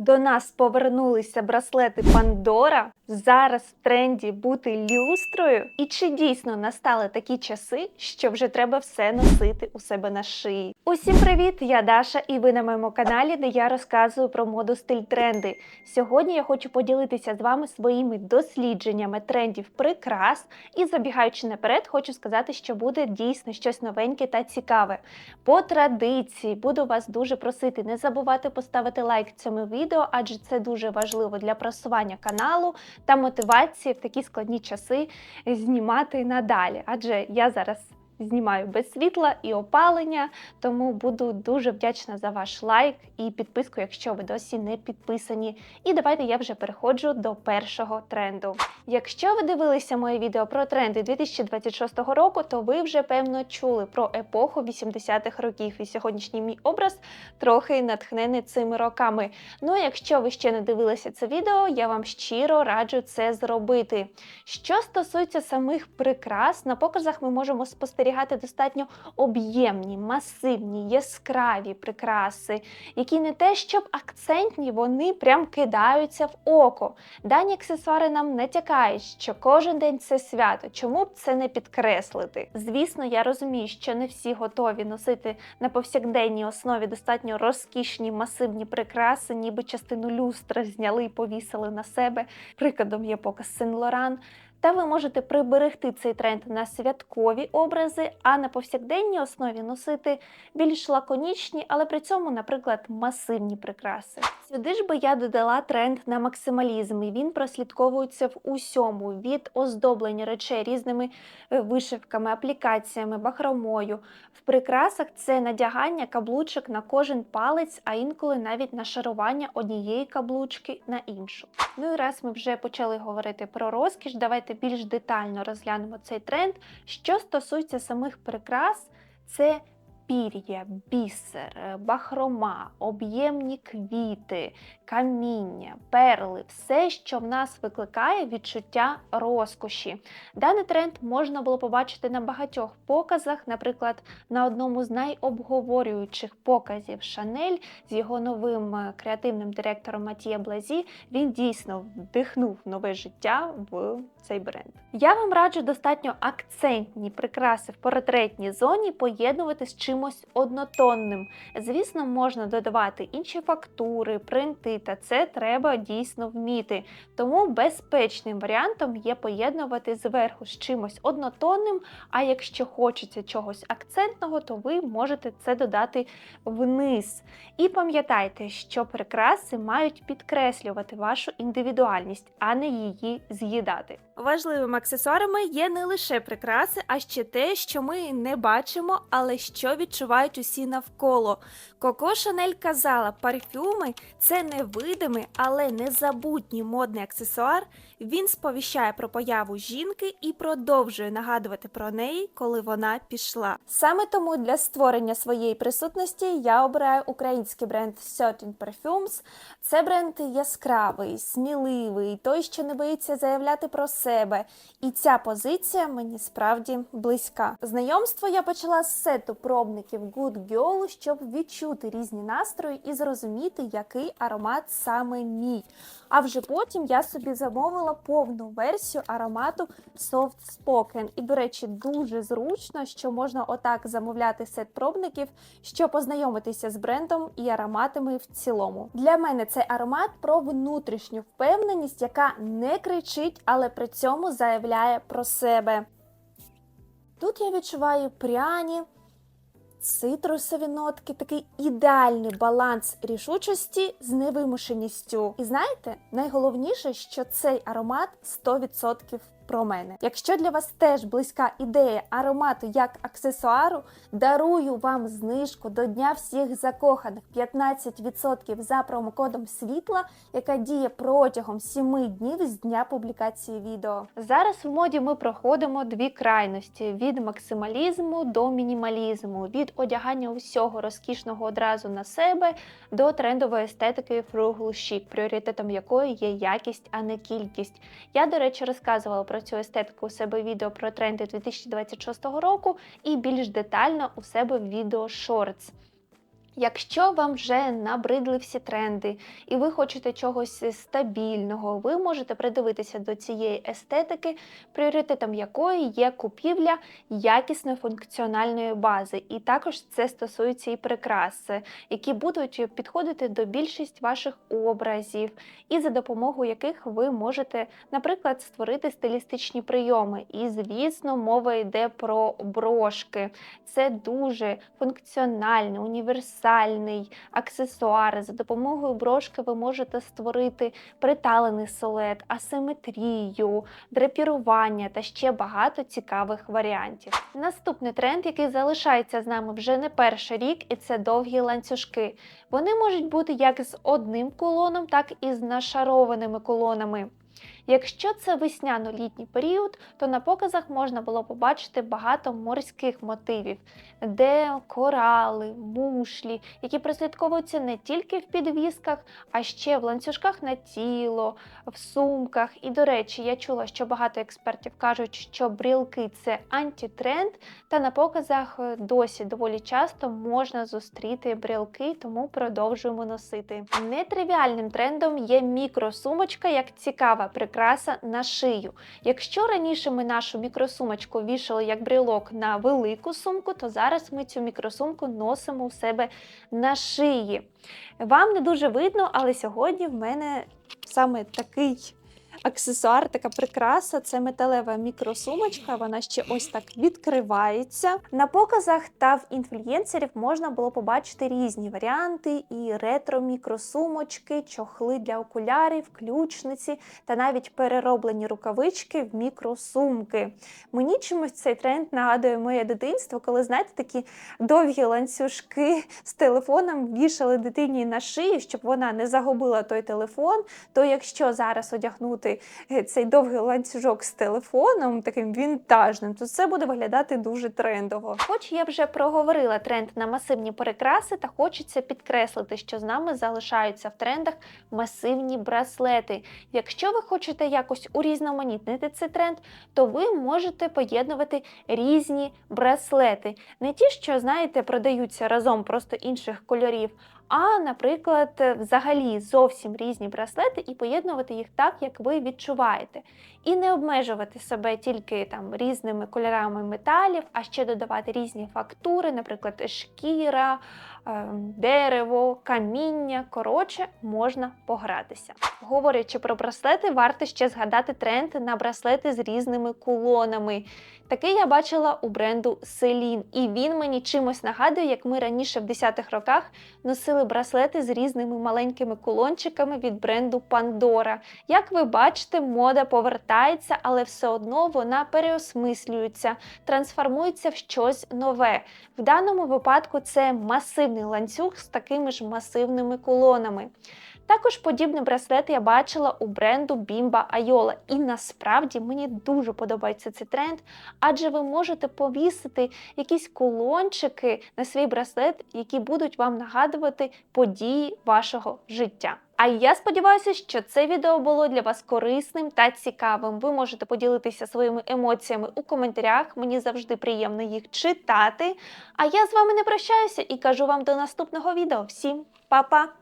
До нас повернулися браслети Пандора. Зараз в тренді бути люстрою. І чи дійсно настали такі часи, що вже треба все носити у себе на шиї? Усім привіт! Я Даша, і ви на моєму каналі, де я розказую про моду стиль тренди. Сьогодні я хочу поділитися з вами своїми дослідженнями трендів прикрас. І забігаючи наперед, хочу сказати, що буде дійсно щось новеньке та цікаве. По традиції буду вас дуже просити не забувати поставити лайк цьому відео, адже це дуже важливо для просування каналу та мотивації в такі складні часи знімати надалі. Адже я зараз знімаю без світла і опалення, тому буду дуже вдячна за ваш лайк і підписку, якщо ви досі не підписані. І давайте я вже переходжу до першого тренду. Якщо ви дивилися моє відео про тренди 2026 року, то ви вже певно чули про епоху 80-х років. І сьогоднішній мій образ трохи натхнений цими роками. Ну, якщо ви ще не дивилися це відео, я вам щиро раджу це зробити. Що стосується самих прикрас, на показах ми можемо спостерігати достатньо об'ємні, масивні, яскраві прикраси, які не те, щоб акцентні, вони прям кидаються в око. Дані аксесуари нам натякають, що кожен день це свято. Чому б це не підкреслити? Звісно, я розумію, що не всі готові носити на повсякденній основі достатньо розкішні масивні прикраси, ніби частину люстра зняли і повісили на себе. Прикладом є показ Сен Лоран. Та ви можете приберегти цей тренд на святкові образи, а на повсякденній основі носити більш лаконічні, але при цьому, наприклад, масивні прикраси. Сюди ж би я додала тренд на максималізм, і він прослідковується в усьому від оздоблення речей різними е, вишивками, аплікаціями, бахромою. В прикрасах це надягання каблучок на кожен палець, а інколи навіть нашарування однієї каблучки на іншу. Ну і раз ми вже почали говорити про розкіш, давайте більш детально розглянемо цей тренд. Що стосується самих прикрас, це пір'я, бісер, е, бахрома, об'ємні квіти, каміння, перли, все, що в нас викликає відчуття розкоші. Даний тренд можна було побачити на багатьох показах, наприклад, на одному з найобговорюючих показів Шанель з його новим е, креативним директором Матія Блазі. Він дійсно вдихнув нове життя в цей бренд. Я вам раджу достатньо акцентні прикраси в портретній зоні поєднувати з чимось однотонним. Звісно, можна додавати інші фактури, принти, та це треба дійсно вміти. Тому безпечним варіантом є поєднувати зверху з чимось однотонним. А якщо хочеться чогось акцентного, то ви можете це додати вниз. І пам'ятайте, що прикраси мають підкреслювати вашу індивідуальність, а не її з'їдати. Важливими аксесуарами є не лише прикраси, а ще те, що ми не бачимо, але що відчувають усі навколо. Коко Шанель казала, парфюми це невидимий, але незабутній модний аксесуар. Він сповіщає про появу жінки і продовжує нагадувати про неї, коли вона пішла. Саме тому для створення своєї присутності я обираю український бренд Certain Perfumes. Це бренд яскравий, сміливий, той, що не боїться заявляти про себе. І ця позиція мені справді близька. Знайомство я почала з сету пробників Good Girl, щоб відчути різні настрої і зрозуміти, який аромат саме мій. А вже потім я собі замовила повну версію аромату Soft Spoken. І, до речі, дуже зручно, що можна отак замовляти сет пробників, щоб познайомитися з брендом і ароматами в цілому. Для мене цей аромат про внутрішню впевненість, яка не кричить, але при цьому заявляє про себе. Тут я відчуваю пряні, цитрусові нотки, такий ідеальний баланс рішучості з невимушеністю. І знаєте, найголовніше, що цей аромат 100% про мене. Якщо для вас теж близька ідея аромату як аксесуару, дарую вам знижку до Дня всіх закоханих 15% за промокодом світла, яка діє протягом 7 днів з дня публікації відео. Зараз в моді ми проходимо дві крайності: від максималізму до мінімалізму, від одягання усього розкішного одразу на себе до трендової естетики frugal chic, пріоритетом якої є якість, а не кількість. Я, до речі, розказувала про цю естетику у себе відео про тренди 2026 року і більш детально у себе в відео Shorts. Якщо вам вже набридли всі тренди і ви хочете чогось стабільного, ви можете придивитися до цієї естетики, пріоритетом якої є купівля якісної функціональної бази. І також це стосується і прикрас, які будуть підходити до більшість ваших образів, і за допомогою яких ви можете, наприклад, створити стилістичні прийоми. І, звісно, мова йде про брошки. Це дуже функціональний, універсальний аксесуар. За допомогою брошки ви можете створити приталений силует, асиметрію, драпірування та ще багато цікавих варіантів. Наступний тренд, який залишається з нами вже не перший рік, і це довгі ланцюжки. Вони можуть бути як з одним кулоном, так і з нашарованими кулонами. Якщо це весняно-літній період, то на показах можна було побачити багато морських мотивів, де корали, мушлі, які прослідковуються не тільки в підвісках, а ще в ланцюжках на тіло, в сумках. І, до речі, я чула, що багато експертів кажуть, що брілки це антитренд, та на показах е, досі доволі часто можна зустріти брілки, тому продовжуємо носити. Нетривіальним трендом є мікросумочка як цікава прикраса на шию. Якщо раніше ми нашу мікросумочку вішали як брілок на велику сумку, то зараз ми цю мікросумку носимо у себе на шиї. Вам не дуже видно, але сьогодні в мене саме такий аксесуар, така прикраса це металева мікросумочка. Вона ще ось так відкривається. На показах та в інфлюєнсерів можна було побачити різні варіанти: і ретро-мікросумочки, чохли для окулярів, ключниці та навіть перероблені рукавички в мікросумки. Мені чомусь цей тренд нагадує моє дитинство, коли знаєте, такі довгі ланцюжки з телефоном вішали дитині на шию, щоб вона не загубила той телефон. То якщо зараз одягнути е, цей довгий ланцюжок з телефоном, таким вінтажним, то це буде виглядати дуже трендово. Хоч я вже проговорила тренд на масивні перекраси, та хочеться підкреслити, що з нами залишаються в трендах масивні браслети. Якщо ви хочете якось урізноманітнити цей тренд, то ви можете поєднувати різні браслети. Не ті, що, знаєте, продаються разом просто інших кольорів, а, наприклад, взагалі зовсім різні браслети і поєднувати їх так, як ви відчуваєте. І не обмежувати себе тільки там різними кольорами металів, а ще додавати різні фактури, наприклад, шкіра, е, дерево, каміння. Коротше, можна погратися. Говорячи про браслети, варто ще згадати тренд на браслети з різними кулонами. Такий я бачила у бренду Celine, і він мені чимось нагадує, як ми раніше в 10-х роках носили браслети з різними маленькими кулончиками від бренду Pandora. Як ви бачите, мода повертається, але все одно вона переосмислюється, трансформується в щось нове. В даному випадку це масивний ланцюг з такими ж масивними кулонами. Також подібний браслет я бачила у бренду Bimba Ayola. І насправді мені дуже подобається цей тренд, адже ви можете повісити якісь кулончики на свій браслет, які будуть вам нагадувати події вашого життя. А я сподіваюся, що це відео було для вас корисним та цікавим. Ви можете поділитися своїми емоціями у коментарях. Мені завжди приємно їх читати. А я з вами не прощаюся і кажу вам до наступного відео. Всім па-па!